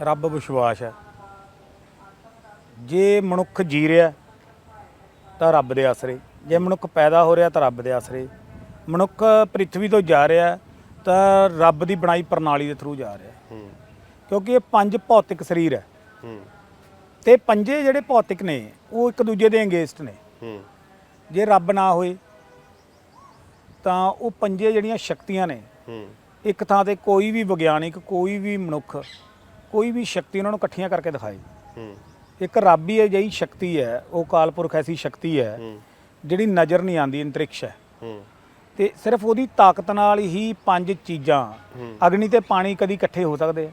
ਰੱਬ ਵਿਸ਼ਵਾਸ ਹੈ। ਜੇ ਮਨੁੱਖ ਜੀ ਰਿਹਾ ਤਾਂ ਰੱਬ ਦੇ ਆਸਰੇ। ਜੇ ਮਨੁੱਖ ਪੈਦਾ ਹੋ ਰਿਹਾ ਤਾਂ ਰੱਬ ਦੇ ਆਸਰੇ। ਮਨੁੱਖ ਪ੍ਰਿਥਵੀ ਤੋਂ ਜਾ ਰਿਹਾ ਤਾਂ ਰੱਬ ਦੀ ਬਣਾਈ ਪ੍ਰਣਾਲੀ ਦੇ ਥਰੂ ਜਾ ਰਿਹਾ। ਕਿਉਂਕਿ ਇਹ ਪੰਜ ਭੌਤਿਕ ਸਰੀਰ ਹੈ। ਤੇ ਪੰਜੇ ਜਿਹੜੇ ਭੌਤਿਕ ਨੇ ਉਹ ਇੱਕ ਦੂਜੇ ਦੇ ਅੰਗੇਸਟ ਨੇ। ਜੇ ਰੱਬ ਨਾ ਹੋਏ ਤਾਂ ਉਹ ਪੰਜੇ ਜਿਹੜੀਆਂ ਸ਼ਕਤੀਆਂ ਨੇ ਇੱਕ ਥਾਂ ਤੇ ਕੋਈ ਵੀ ਵਿਗਿਆਨਿਕ ਕੋਈ ਵੀ ਮਨੁੱਖ ਕੋਈ ਵੀ ਸ਼ਕਤੀ ਉਹਨਾਂ ਨੂੰ ਇਕੱਠੀਆਂ ਕਰਕੇ ਦਿਖਾਏ। ਹੂੰ। ਇੱਕ ਰੱਬ ਹੀ ਅਜਿਹੀ ਸ਼ਕਤੀ ਹੈ ਉਹ ਕਾਲਪੁਰਖ ਐਸੀ ਸ਼ਕਤੀ ਹੈ ਜਿਹੜੀ ਨਜ਼ਰ ਨਹੀਂ ਆਉਂਦੀ ਅੰਤਰਿਕਸ਼ ਹੈ। ਹੂੰ। ਤੇ ਸਿਰਫ ਉਹਦੀ ਤਾਕਤ ਨਾਲ ਹੀ ਪੰਜ ਚੀਜ਼ਾਂ ਅਗਨੀ ਤੇ ਪਾਣੀ ਕਦੀ ਇਕੱਠੇ ਹੋ ਸਕਦੇ ਆ।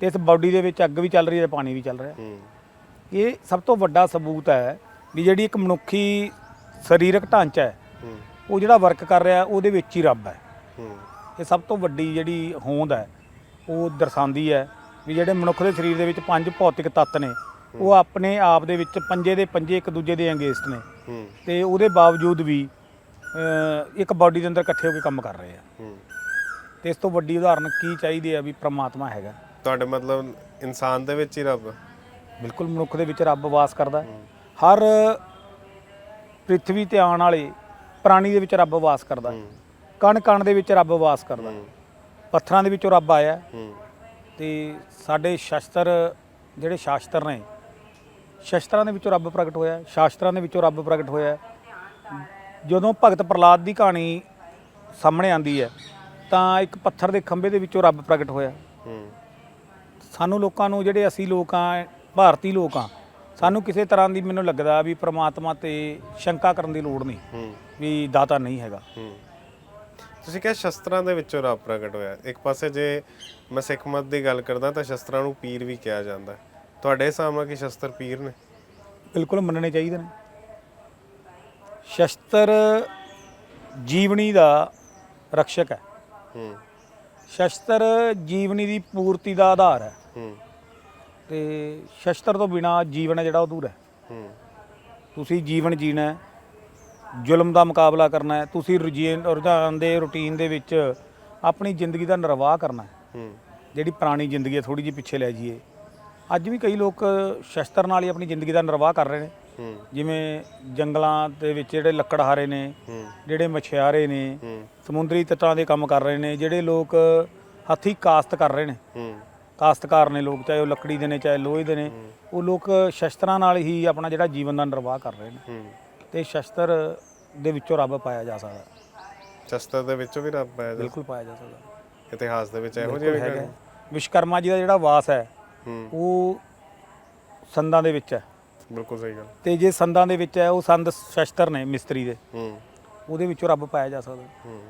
ਤੇ ਇਸ ਬਾਡੀ ਦੇ ਵਿੱਚ ਅੱਗ ਵੀ ਚੱਲ ਰਹੀ ਹੈ ਪਾਣੀ ਵੀ ਚੱਲ ਰਿਹਾ। ਇਹ ਸਭ ਤੋਂ ਵੱਡਾ ਸਬੂਤ ਹੈ ਵੀ ਜਿਹੜੀ ਇੱਕ ਮਨੁੱਖੀ ਸਰੀਰਕ ਢਾਂਚਾ ਹੈ। ਉਹ ਜਿਹੜਾ ਵਰਕ ਕਰ ਰਿਹਾ ਉਹਦੇ ਵਿੱਚ ਹੀ ਰੱਬ ਹੈ। ਹੂੰ। ਇਹ ਸਭ ਤੋਂ ਵੱਡੀ ਜਿਹੜੀ ਹੋਂਦ ਹੈ ਉਹ ਦਰਸਾਉਂਦੀ ਹੈ ਵੀ ਜਿਹੜੇ ਮਨੁੱਖ ਦੇ ਸਰੀਰ ਦੇ ਵਿੱਚ ਪੰਜ ਭੌਤਿਕ ਤੱਤ ਨੇ ਉਹ ਆਪਣੇ ਆਪ ਦੇ ਵਿੱਚ ਪੰਜੇ ਦੇ ਪੰਜੇ ਇੱਕ ਦੂਜੇ ਦੇ ਅੰਗੇਸਟ ਨੇ। ਤੇ ਉਹਦੇ ਬਾਵਜੂਦ ਵੀ ਇੱਕ ਬਾਡੀ ਦੇ ਅੰਦਰ ਇਕੱਠੇ ਹੋ ਕੇ ਕੰਮ ਕਰ ਰਹੇ ਆ। ਤੇ ਇਸ ਤੋਂ ਵੱਡੀ ਉਦਾਹਰਨ ਕੀ ਚਾਹੀਦੀ ਹੈ ਵੀ ਪ੍ਰਮਾਤਮਾ ਹੈਗਾ? ਤੁਹਾਡੇ ਮਤਲਬ ਇਨਸਾਨ ਦੇ ਵਿੱਚ ਹੀ ਰੱਬ? ਬਿਲਕੁਲ ਮਨੁੱਖ ਦੇ ਵਿੱਚ ਰੱਬ ਵਾਸ ਕਰਦਾ। ਹਰ ਪ੍ਰਿਥਵੀ ਤੇ ਆਉਣ ਵਾਲੇ ਪ੍ਰਾਣੀ ਦੇ ਵਿੱਚ ਰੱਬ ਵਾਸ ਕਰਦਾ। ਕਣ ਕਣ ਦੇ ਵਿੱਚ ਰੱਬ ਵਾਸ ਕਰਦਾ। ਪੱਥਰਾਂ ਦੇ ਵਿੱਚੋਂ ਰੱਬ ਆਇਆ। ਤੇ ਸਾਡੇ ਸ਼ਸਤਰ ਜਿਹੜੇ ਸ਼ਾਸਤਰ ਨੇ ਸ਼ਸਤਰਾਂ ਦੇ ਵਿੱਚੋਂ ਰੱਬ ਪ੍ਰਗਟ ਹੋਇਆ ਸ਼ਾਸਤਰਾਂ ਦੇ ਵਿੱਚੋਂ ਰੱਬ ਪ੍ਰਗਟ ਹੋਇਆ। ਜਦੋਂ ਭਗਤ ਪ੍ਰਲਾਦ ਦੀ ਕਹਾਣੀ ਸਾਹਮਣੇ ਆਂਦੀ ਹੈ ਤਾਂ ਇੱਕ ਪੱਥਰ ਦੇ ਖੰਭੇ ਦੇ ਵਿੱਚੋਂ ਰੱਬ ਪ੍ਰਗਟ ਹੋਇਆ। ਸਾਨੂੰ ਲੋਕਾਂ ਨੂੰ ਜਿਹੜੇ ਅਸੀਂ ਲੋਕ ਆ ਭਾਰਤੀ ਲੋਕ ਆ ਸਾਨੂੰ ਕਿਸੇ ਤਰ੍ਹਾਂ ਦੀ ਮੈਨੂੰ ਲੱਗਦਾ ਵੀ ਪ੍ਰਮਾਤਮਾ ਤੇ ਸ਼ੰਕਾ ਕਰਨ ਦੀ ਲੋੜ ਨਹੀਂ ਵੀ ਦਾਤਾ ਨਹੀਂ ਹੈਗਾ। ਤੁਸੀਂ ਕਿਹਾ ਸ਼ਸਤਰਾਂ ਦੇ ਵਿੱਚੋਂ ਰੱਬ ਪ੍ਰਗਟ ਹੋਇਆ। ਇੱਕ ਪਾਸੇ ਜੇ ਮੈਂ ਸਿੱਖ ਮਤ ਦੀ ਗੱਲ ਕਰਦਾ ਤਾਂ ਸ਼ਸਤਰਾਂ ਨੂੰ ਪੀਰ ਵੀ ਕਿਹਾ ਜਾਂਦਾ ਹੈ। ਤੁਹਾਡੇ ਹਿਸਾਬ ਨਾਲ ਕੀ ਸ਼ਸਤਰ ਪੀਰ ਨੇ? ਬਿਲਕੁਲ ਮੰਨਣੇ ਚਾਹੀਦੇ ਨੇ। ਸ਼ਸਤਰ ਜੀਵਨੀ ਦਾ ਰਕਸ਼ਕ ਹੈ। ਹੂੰ। ਸ਼ਸਤਰ ਜੀਵਨੀ ਦੀ ਪੂਰਤੀ ਦਾ ਆਧਾਰ ਹੈ। ਹੂੰ। ਤੇ ਸ਼ਸਤਰ ਤੋਂ ਬਿਨਾ ਜੀਵਨ ਹੈ ਜਿਹੜਾ ਉਹ ਅਧੂਰਾ ਹੈ। ਹੂੰ। ਤੁਸੀਂ ਜੀਵਨ ਜੀਣਾ ਹੈ ਜ਼ੁਲਮ ਦਾ ਮੁਕਾਬਲਾ ਕਰਨਾ ਹੈ ਤੁਸੀਂ ਰੁਝੇਨ ਰੁਝਾਨ ਦੇ ਰੁਟੀਨ ਦੇ ਵਿੱਚ ਆਪਣੀ ਜ਼ਿੰਦਗੀ ਦਾ ਨਿਰਵਾਹ ਕਰਨਾ ਹੈ। ਹੂੰ। ਜਿਹੜੀ ਪੁਰਾਣੀ ਜ਼ਿੰਦਗੀ ਹੈ ਥੋੜੀ ਜਿਹੀ ਪਿੱਛੇ ਲੈ ਜਾਈਏ। ਅੱਜ ਵੀ ਕਈ ਲੋਕ ਸ਼ਸਤਰ ਨਾਲ ਹੀ ਆਪਣੀ ਜ਼ਿੰਦਗੀ ਦਾ ਨਿਰਵਾਹ ਕਰ ਰਹੇ ਨੇ। ਜਿਵੇਂ ਜੰਗਲਾਂ ਦੇ ਵਿੱਚ ਜਿਹੜੇ ਲੱਕੜਹਾਰੇ ਨੇ ਜਿਹੜੇ ਮਛਿਆਰੇ ਨੇ ਸਮੁੰਦਰੀ ਤੱਟਾਂ ਦੇ ਕੰਮ ਕਰ ਰਹੇ ਨੇ ਜਿਹੜੇ ਲੋਕ ਹੱਥੀਂ ਕਾਸਤ ਕਰ ਰਹੇ ਨੇ। ਕਾਸਤਕਾਰ ਨੇ ਲੋਕ ਚਾਹੇ ਉਹ ਲੱਕੜੀ ਦੇ ਨੇ ਚਾਹੇ ਲੋਹੇ ਦੇ ਨੇ ਉਹ ਲੋਕ ਸ਼ਸਤਰਾਂ ਨਾਲ ਹੀ ਆਪਣਾ ਜਿਹੜਾ ਜੀਵਨ ਦਾ ਨਿਰਵਾਹ ਕਰ ਰਹੇ ਨੇ। ਤੇ ਸ਼ਸਤਰ ਦੇ ਵਿੱਚੋਂ ਰੱਬ ਪਾਇਆ ਜਾ ਸਕਦਾ। ਸ਼ਸਤਰ ਦੇ ਵਿੱਚੋਂ ਵੀ ਰੱਬ ਬਿਲਕੁਲ ਪਾਇਆ ਜਾ ਸਕਦਾ। ਇਤਿਹਾਸ ਦੇ ਵਿੱਚ ਇਹੋ ਜਿਹੇ ਵੀ ਹੈਗਾ ਵਿਸ਼ਕਰਮਾ ਜੀ ਦਾ ਜਿਹੜਾ ਵਾਸ ਹੈ ਹੂੰ। ਉਹ ਸੰਦਾਂ ਦੇ ਵਿੱਚ ਹੈ। ਬਿਲਕੁਲ ਸਹੀ ਗੱਲ। ਤੇ ਜੇ ਸੰਦਾਂ ਦੇ ਵਿੱਚ ਹੈ ਉਹ ਸੰਦ ਸ਼ਸਤਰ ਨੇ ਮਿਸਤਰੀ ਦੇ। ਹੂੰ। ਉਹਦੇ ਵਿੱਚੋਂ ਰੱਬ ਪਾਇਆ ਜਾ ਸਕਦਾ। ਹੂੰ।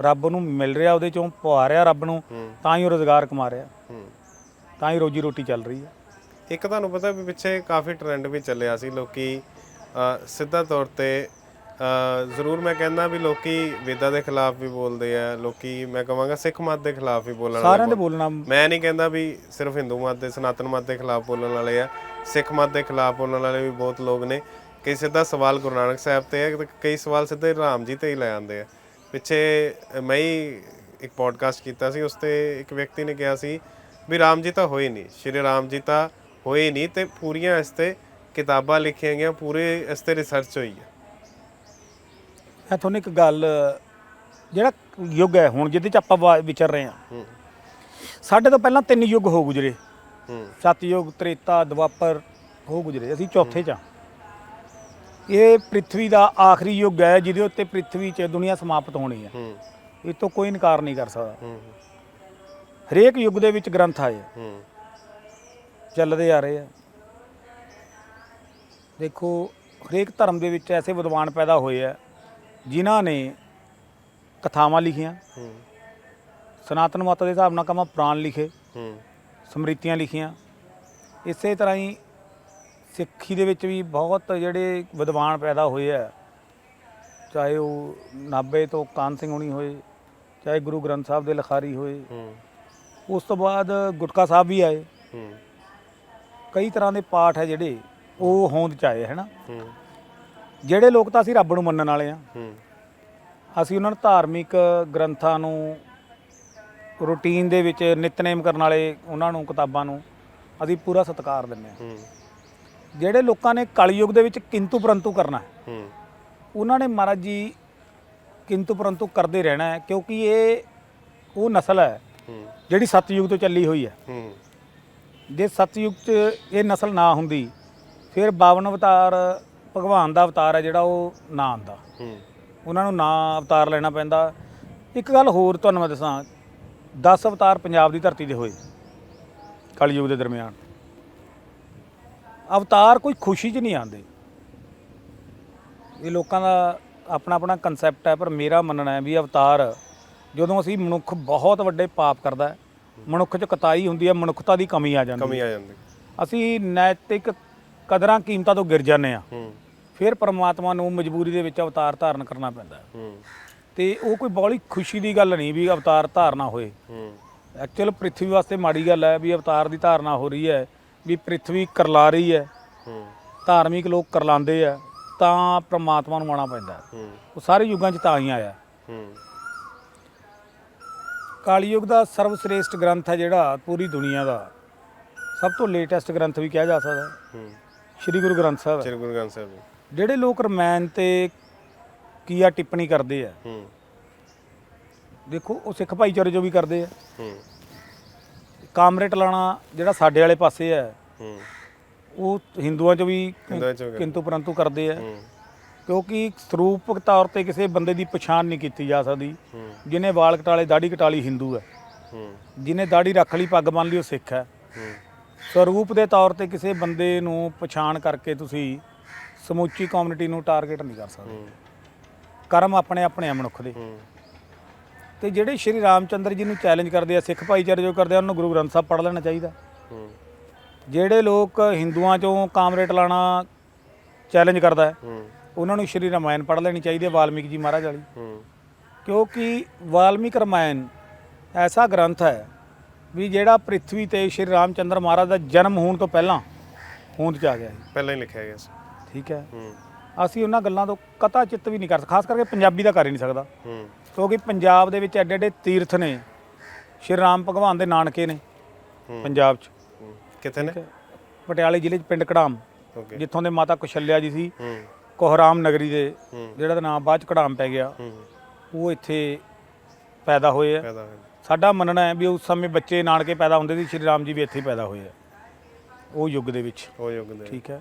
ਰੱਬ ਨੂੰ ਮਿਲ ਰਿਹਾ ਉਹਦੇ ਚੋਂ ਪਵਾ ਰਿਹਾ ਰੱਬ ਨੂੰ ਹੂੰ। ਤਾਂ ਹੀ ਉਹ ਰੋਜ਼ਗਾਰ ਕਮਾ ਰਿਹਾ। ਹੂੰ। ਤਾਂ ਹੀ ਰੋਜੀ ਰੋਟੀ ਚੱਲ ਰਹੀ ਹੈ। ਇੱਕ ਤੁਹਾਨੂੰ ਪਤਾ ਵੀ ਪਿੱਛੇ ਕਾਫੀ ਟ੍ਰੈਂਡ ਵੀ ਚੱਲਿਆ ਸੀ ਲੋਕੀ ਸਿੱਧਾ ਤੌਰ ਤੇ ਜ਼ਰੂਰ ਮੈਂ ਕਹਿੰਦਾ ਵੀ ਲੋਕੀ ਵੇਦਾਂ ਦੇ ਖਿਲਾਫ ਵੀ ਬੋਲਦੇ ਆ ਲੋਕੀ ਮੈਂ ਕਹਾਂਗਾ ਸਿੱਖ ਮਤ ਦੇ ਖਿਲਾਫ ਵੀ ਬੋਲਣ ਵਾਲੇ ਸਾਰਿਆਂ ਦੇ ਬੋਲਣਾ ਮੈਂ ਨਹੀਂ ਕਹਿੰਦਾ ਵੀ ਸਿਰਫ ਹਿੰਦੂ ਮਤ ਦੇ ਸਨਾਤਨ ਮਤ ਦੇ ਖਿਲਾਫ ਬੋਲਣ ਵਾਲੇ ਆ ਸਿੱਖ ਮਤ ਦੇ ਖਿਲਾਫ ਬੋਲਣ ਵਾਲੇ ਵੀ ਬਹੁਤ ਲੋਕ ਨੇ। ਕਈ ਸਿੱਧਾ ਸਵਾਲ ਗੁਰੂ ਨਾਨਕ ਸਾਹਿਬ ਤੇ ਹੈ ਕਈ ਸਵਾਲ ਸਿੱਧੇ ਰਾਮ ਜੀ ਤੇ ਹੀ ਲੈ ਆਉਂਦੇ ਆ। ਪਿੱਛੇ ਮੈਂ ਹੀ ਇੱਕ ਪੋਡਕਾਸਟ ਕੀਤਾ ਸੀ ਉਸ ਤੇ ਇੱਕ ਵਿਅਕਤੀ ਨੇ ਕਿਹਾ ਸੀ ਵੀ ਰਾਮ ਜੀ ਤਾਂ ਹੋਏ ਨਹੀਂ ਸ਼੍ਰੀ ਰਾਮ ਜੀ ਤਾਂ ਹੋਏ ਨਹੀਂ ਤੇ ਪੂਰੀਆਂ ਇਸ ਤੇ ਕਿਤਾਬਾਂ ਲਿਖੀਆਂ ਗਈਆਂ ਪੂਰੇ ਇਸ ਤੇ ਰਿਸਰਚ ਹੋਈ ਹੈ ਮੈਂ ਤੁਹਾਨੂੰ ਇੱਕ ਗੱਲ ਜਿਹੜਾ ਯੁੱਗ ਹੈ ਹੁਣ ਜਿਹਦੇ ਚ ਆਪਾਂ ਵਾ- ਵਿਚਰ ਰਹੇ ਹਾਂ। ਸਾਡੇ ਤੋਂ ਪਹਿਲਾਂ ਤਿੰਨ ਯੁੱਗ ਹੋ ਗੁਜਰੇ। ਸਤਯੁਗ ਤ੍ਰੇਤਾ ਦਵਾਪਰ ਹੋ ਗੁਜਰੇ। ਅਸੀਂ ਚੌਥੇ ਚ ਹਾਂ। ਇਹ ਪ੍ਰਿਥਵੀ ਦਾ ਆਖਰੀ ਯੁੱਗ ਹੈ ਜਿਹਦੇ ਉੱਤੇ ਪ੍ਰਿਥਵੀ 'ਚ ਦੁਨੀਆ ਸਮਾਪਤ ਹੋਣੀ ਹੈ। ਹੂੰ। ਇਹ ਤੋਂ ਕੋਈ ਇਨਕਾਰ ਨਹੀਂ ਕਰ ਸਕਦਾ। ਹੂੰ। ਹਰੇਕ ਯੁੱਗ ਦੇ ਵਿੱਚ ਗ੍ਰੰਥ ਆਏ ਆ, ਹੂੰ। ਚੱਲਦੇ ਆ ਰਹੇ ਆ। ਦੇਖੋ ਹਰੇਕ ਧਰਮ ਦੇ ਵਿੱਚ ਐਸੇ ਵਿਦਵਾਨ ਪੈਦਾ ਹੋਏ ਆ ਜਿਨ੍ਹਾਂ ਨੇ ਕਥਾਵਾਂ ਲਿਖੀਆਂ ਹੂੰ। ਸਨਾਤਨ ਮਤ ਦੇ ਹਿਸਾਬ ਨਾਲ ਕਮਾ ਪੁਰਾਣ ਲਿਖੇ ਹੂੰ। ਸਮ੍ਰਿਤੀਆਂ ਲਿਖੀਆਂ। ਇਸੇ ਤਰ੍ਹਾਂ ਹੀ ਸਿੱਖੀ ਦੇ ਵਿੱਚ ਵੀ ਬਹੁਤ ਜਿਹੜੇ ਵਿਦਵਾਨ ਪੈਦਾ ਹੋਏ ਆ ਚਾਹੇ ਉਹ ਨਾਭੇ ਤੋਂ ਕਾਨ ਸਿੰਘ ਹੁਣੀ ਹੋਏ ਚਾਹੇ ਗੁਰੂ ਗ੍ਰੰਥ ਸਾਹਿਬ ਦੇ ਲਖਾਰੀ ਹੋਏ। ਹੂੰ। ਉਸ ਤੋਂ ਬਾਅਦ ਗੁਟਕਾ ਸਾਹਿਬ ਵੀ ਆਏ। ਹੂੰ। ਕਈ ਤਰ੍ਹਾਂ ਦੇ ਪਾਠ ਹੈ ਜਿਹੜੇ ਉਹ ਹੋਂਦ ਚ ਆਏ ਹੈ ਨਾ? ਹੂੰ। ਜਿਹੜੇ ਲੋਕ ਤਾਂ ਅਸੀਂ ਰੱਬ ਨੂੰ ਮੰਨਣ ਵਾਲੇ ਆ। ਹੂੰ। ਅਸੀਂ ਉਹਨਾਂ ਨੂੰ ਧਾਰਮਿਕ ਗ੍ਰੰਥਾਂ ਨੂੰ ਰੂਟੀਨ ਦੇ ਵਿੱਚ ਨਿਤਨੇਮ ਕਰਨ ਵਾਲੇ ਉਹਨਾਂ ਨੂੰ ਕਿਤਾਬਾਂ ਨੂੰ ਅਸੀਂ ਪੂਰਾ ਸਤਿਕਾਰ ਦਿੰਦੇ ਹਾਂ ਹੂੰ। ਜਿਹੜੇ ਲੋਕਾਂ ਨੇ ਕਲਯੁਗ ਦੇ ਵਿੱਚ ਕਿੰਤੂ ਪਰੰਤੂ ਕਰਨਾ ਹੈ, ਹੂੰ। ਉਹਨਾਂ ਨੇ ਮਹਾਰਾਜ ਜੀ ਕਿੰਤੂ ਪਰੰਤੂ ਕਰਦੇ ਰਹਿਣਾ ਹੈ ਕਿਉਂਕਿ ਇਹ ਉਹ ਨਸਲ ਹੈ ਹੂੰ। ਜਿਹੜੀ ਸਤਯੁਗ ਤੋਂ ਚੱਲੀ ਹੋਈ ਹੈ। ਹੂੰ। ਜੇ ਸਤਯੁਗ 'ਚ ਇਹ ਨਸਲ ਨਾ ਹੁੰਦੀ ਫਿਰ 52 ਅਵਤਾਰ ਭਗਵਾਨ ਦਾ ਅਵਤਾਰ ਹੈ ਜਿਹੜਾ ਉਹ ਨਾ ਆਂਦਾ ਹੂੰ। ਉਹਨਾਂ ਨੂੰ ਨਾ ਅਵਤਾਰ ਲੈਣਾ ਪੈਂਦਾ। ਇੱਕ ਗੱਲ ਹੋਰ ਤੁਹਾਨੂੰ ਮੈਂ ਦੱਸਾਂ 10 ਅਵਤਾਰ ਪੰਜਾਬ ਦੀ ਧਰਤੀ ਦੇ ਹੋਏ ਕਲਯੁਗ ਦੇ ਦਰਮਿਆਨ। ਅਵਤਾਰ ਕੋਈ ਖੁਸ਼ੀ 'ਚ ਨਹੀਂ ਆਉਂਦੇ। ਇਹ ਲੋਕਾਂ ਦਾ ਆਪਣਾ ਆਪਣਾ ਕਨਸੈਪਟ ਹੈ ਪਰ ਮੇਰਾ ਮੰਨਣਾ ਹੈ ਵੀ ਅਵਤਾਰ ਜਦੋਂ ਅਸੀਂ ਮਨੁੱਖ ਬਹੁਤ ਵੱਡੇ ਪਾਪ ਕਰਦਾ ਹੈ ਮਨੁੱਖ 'ਚ ਕਤਾਈ ਹੁੰਦੀ ਹੈ ਮਨੁੱਖਤਾ ਦੀ ਕਮੀ ਆ ਜਾਂਦੀ ਕਮੀ ਆ ਜਾਂਦੀ। ਅਸੀਂ ਨੈਤਿਕ ਕਦਰਾਂ ਕੀਮਤਾਂ ਤੋਂ ਗਿਰ ਜਾਂਦੇ ਆ। ਹੂੰ। ਫਿਰ ਪਰਮਾਤਮਾ ਨੂੰ ਮਜਬੂਰੀ ਦੇ ਵਿੱਚ ਅਵਤਾਰ ਧਾਰਨ ਕਰਨਾ ਪੈਂਦਾ ਹੈ। ਹੂੰ। ਤੇ ਉਹ ਕੋਈ ਬੜੀ ਖੁਸ਼ੀ ਦੀ ਗੱਲ ਨਹੀਂ ਵੀ ਅਵਤਾਰ ਧਾਰਨਾ ਹੋਏ। ਹੂੰ। ਐਕਚੁਅਲ ਪ੍ਰਿਥਵੀ ਵਾਸਤੇ ਮਾੜੀ ਗੱਲ ਹੈ ਵੀ ਅਵਤਾਰ ਦੀ ਧਾਰਨਾ ਹੋ ਰਹੀ ਹੈ ਵੀ ਪ੍ਰਿਥਵੀ ਕਰਲਾ ਰਹੀ ਹੈ। ਹੂੰ। ਧਾਰਮਿਕ ਲੋਕ ਕਰਲਾਉਂਦੇ ਆ ਤਾਂ ਪ੍ਰਮਾਤਮਾ ਨੂੰ ਆਉਣਾ ਪੈਂਦਾ ਹੈ। ਹੂੰ। ਉਹ ਸਾਰੇ ਯੁੱਗਾਂ 'ਚ ਤਾਂ ਹੀ ਆਇਆ। ਹੂੰ। ਕਾਲੀ ਯੁੱਗ ਦਾ ਸਰਵਸ਼੍ਰੇਸ਼ਟ ਗ੍ਰੰਥ ਹੈ ਜਿਹੜਾ ਪੂਰੀ ਦੁਨੀਆ ਦਾ ਸਭ ਤੋਂ ਲੇਟੈਸਟ ਗ੍ਰੰਥ ਵੀ ਕਿਹਾ ਜਾ ਸਕਦਾ ਹੈ। ਹੂੰ। ਸ੍ਰੀ ਗੁਰੂ ਗ੍ਰੰਥ ਸਾਹਿਬ ਹੈ। ਸ੍ਰੀ ਗੁਰੂ ਗ੍ਰੰਥ ਸਾਹਿਬ ਜੀ। ਜਿਹੜੇ ਲੋਕ ਰਮਾਇਣ ਤੇ ਕੀ ਆ ਟਿੱਪਣੀ ਕਰਦੇ ਆ? ਹੂੰ। ਦੇਖੋ ਉਹ ਸਿੱਖ ਭਾਈਚਾਰੇ ਜੋ ਵੀ ਕਰਦੇ ਆ। ਹੂੰ। ਕਾਮਰੇਟ ਲਾਣਾ ਜਿਹੜਾ ਸਾਡੇ ਵਾਲੇ ਪਾਸੇ ਹੂੰ। ਉਹ ਹਿੰਦੂਆਂ 'ਚ ਵੀ ਹਿੰਦੂਆਂ 'ਚ ਵੀ ਕਰਦੇ। ਕਿੰਤੂ ਪਰੰਤੂ ਕਰਦੇ ਆ। ਹੂੰ। ਕਿਉਂਕਿ ਸਰੂਪਕ ਤੌਰ ਤੇ ਕਿਸੇ ਬੰਦੇ ਦੀ ਪਛਾਣ ਨਹੀਂ ਕੀਤੀ ਜਾ ਸਕਦੀ। ਹੂੰ। ਜਿਹਨੇ ਵਾਲ ਕਟਾਲੇ ਦਾੜੀ ਕਟਾਲੀ ਹਿੰਦੂ ਹੈ। ਹੂੰ। ਜਿਹਨੇ ਦਾੜੀ ਰੱਖ ਲਈ ਪੱਗ ਬੰਨ ਲਈ ਉਹ ਸਿੱਖ ਹੈ। ਹੂੰ। ਸਰੂਪ ਦੇ ਤੌਰ ਤੇ ਕਿਸੇ ਬੰਦੇ ਨੂੰ ਪਛਾਣ ਕਰਕੇ ਤੁਸੀਂ ਸਮੁੱਚੀ ਕਮਿਊਨਿਟੀ ਨੂੰ ਟਾਰਗੇਟ ਨਹੀਂ ਕਰ ਸਕਦੇ। ਕਰਮ ਆਪਣੇ ਆਪਣੇ ਆ ਮਨੁੱਖ ਦੇ। ਤੇ ਜਿਹੜੇ ਸ਼੍ਰੀ ਰਾਮਚੰਦਰ ਜੀ ਨੂੰ ਚੈਲੰਜ ਕਰਦੇ ਆ ਸਿੱਖ ਭਾਈਚਾਰੇ ਜੋ ਕਰਦੇ ਆ ਉਹਨਾਂ ਨੂੰ ਗੁਰੂ ਗ੍ਰੰਥ ਸਾਹਿਬ ਪੜ੍ਹ ਲੈਣਾ ਚਾਹੀਦਾ। ਜਿਹੜੇ ਲੋਕ ਹਿੰਦੂਆਂ ਚੋਂ ਕਾਮਰੇਟ ਲਾਣਾ ਚੈਲੰਜ ਕਰਦਾ ਹੈ ਉਹਨਾਂ ਨੂੰ ਸ਼੍ਰੀ ਰਾਮਾਇਣ ਪੜ੍ਹ ਲੈਣੀ ਚਾਹੀਦੀ ਹੈ ਵਾਲਮੀਕ ਜੀ ਮਹਾਰਾਜ ਵਾਲੀ। ਕਿਉਂਕਿ ਵਾਲਮੀਕ ਰਾਮਾਇਣ ਐਸਾ ਗ੍ਰੰਥ ਹੈ ਵੀ ਜਿਹੜਾ ਪ੍ਰਿਥਵੀ ਤੇ ਸ਼੍ਰੀ ਰਾਮਚੰਦਰ ਮਹਾਰਾਜ ਦਾ ਜਨਮ ਹੋਣ ਤੋਂ ਪਹਿਲਾਂ ਹੋਂਦ ਚ ਆ ਗਿਆ ਸੀ। ਪਹਿਲਾਂ ਹੀ ਲਿਖਿਆ ਗਿਆ ਸੀ। ਠੀਕ ਹੈ। ਹੂੰ। ਅਸੀਂ ਉਹਨਾਂ ਗੱਲਾਂ ਤੋਂ ਕਤਾ ਚਿੱਤ ਵੀ ਨਹੀਂ ਕਰ ਖਾਸ ਕਰਕੇ ਪੰਜਾਬੀ ਦਾ ਕਰ ਹੀ ਨਹੀਂ ਸਕਦਾ। ਹੂੰ। ਕਿਉਂਕਿ ਪੰਜਾਬ ਦੇ ਵਿੱਚ ਐਡੇ ਐਡੇ ਤੀਰਥ ਨੇ। ਸ਼੍ਰੀ ਰਾਮ ਭਗਵਾਨ ਦੇ ਨਾਨਕੇ ਨੇ ਹੂੰ। ਪੰਜਾਬ 'ਚ। ਹੂੰ। ਕਿੱਥੇ ਨੇ? ਪਟਿਆਲੇ ਜ਼ਿਲ੍ਹੇ 'ਚ ਪਿੰਡ ਕੜਾਮ ਓਕੇ। ਜਿੱਥੋਂ ਦੇ ਮਾਤਾ ਕੁਸ਼ਲਿਆ ਜੀ ਸੀ। ਹੂੰ। ਕੋਹਰਾਮ ਨਗਰੀ ਦੇ ਹੂੰ। ਜਿਹੜਾ ਦਾ ਨਾਮ ਬਾਅਦ ਚ ਕੜਾਮ ਪੈ ਗਿਆ। ਹੂੰ। ਉਹ ਇੱਥੇ ਪੈਦਾ ਹੋਏ ਆ। ਪੈਦਾ ਹੋਇਆ ਸਾਡਾ ਮੰਨਣਾ ਹੈ ਵੀ ਉਸ ਸਮੇਂ ਬੱਚੇ ਨਾਨਕੇ ਪੈਦਾ ਹੁੰਦੇ ਸੀ ਸ਼੍ਰੀ ਰਾਮ ਜੀ ਵੀ ਇੱਥੇ ਹੀ ਪੈਦਾ ਹੋਏ ਆ। ਉਹ ਯੁੱਗ ਦੇ ਵਿੱਚ। ਉਹ ਯੁੱਗ ਦੇ ਠੀਕ ਹੈ।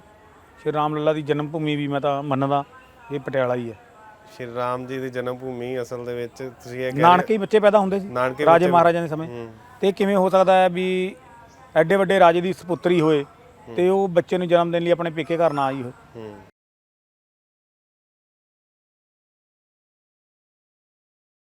ਸ਼੍ਰੀ ਰਾਮ ਲੱਲਾ ਦੀ ਜਨਮ ਭੂਮੀ ਵੀ ਮੈਂ ਤਾਂ ਮੰਨਦਾ ਇਹ ਪਟਿਆਲਾ ਹੀ ਹੈ। ਸ਼੍ਰੀ ਰਾਮ ਜੀ ਦੀ ਜਨਮ ਭੂਮੀ ਅਸਲ ਦੇ ਵਿੱਚ ਤੁਸੀਂ ਇਹ ਨਾਨਕੇ ਹੀ ਬੱਚੇ ਪੈਦਾ ਹੁੰਦੇ ਸੀ ਰਾਜੇ ਮਹਾਰਾਜਿਆਂ ਦੇ ਸਮੇਂ। ਤੇ ਕਿਵੇਂ ਹੋ ਸਕਦਾ ਹੈ ਵੀ ਐਡੇ ਵੱਡੇ ਰਾਜੇ ਦੀ ਸੁਪੁੱਤਰੀ ਹੋਏ ਤੇ ਉਹ ਬੱਚੇ ਨੂੰ ਜਨਮ ਦੇਣ ਲਈ ਆਪਣੇ ਪੇਕੇ ਘਰ ਨਾ ਆਈ ਹੋਏ? ਹੂੰ।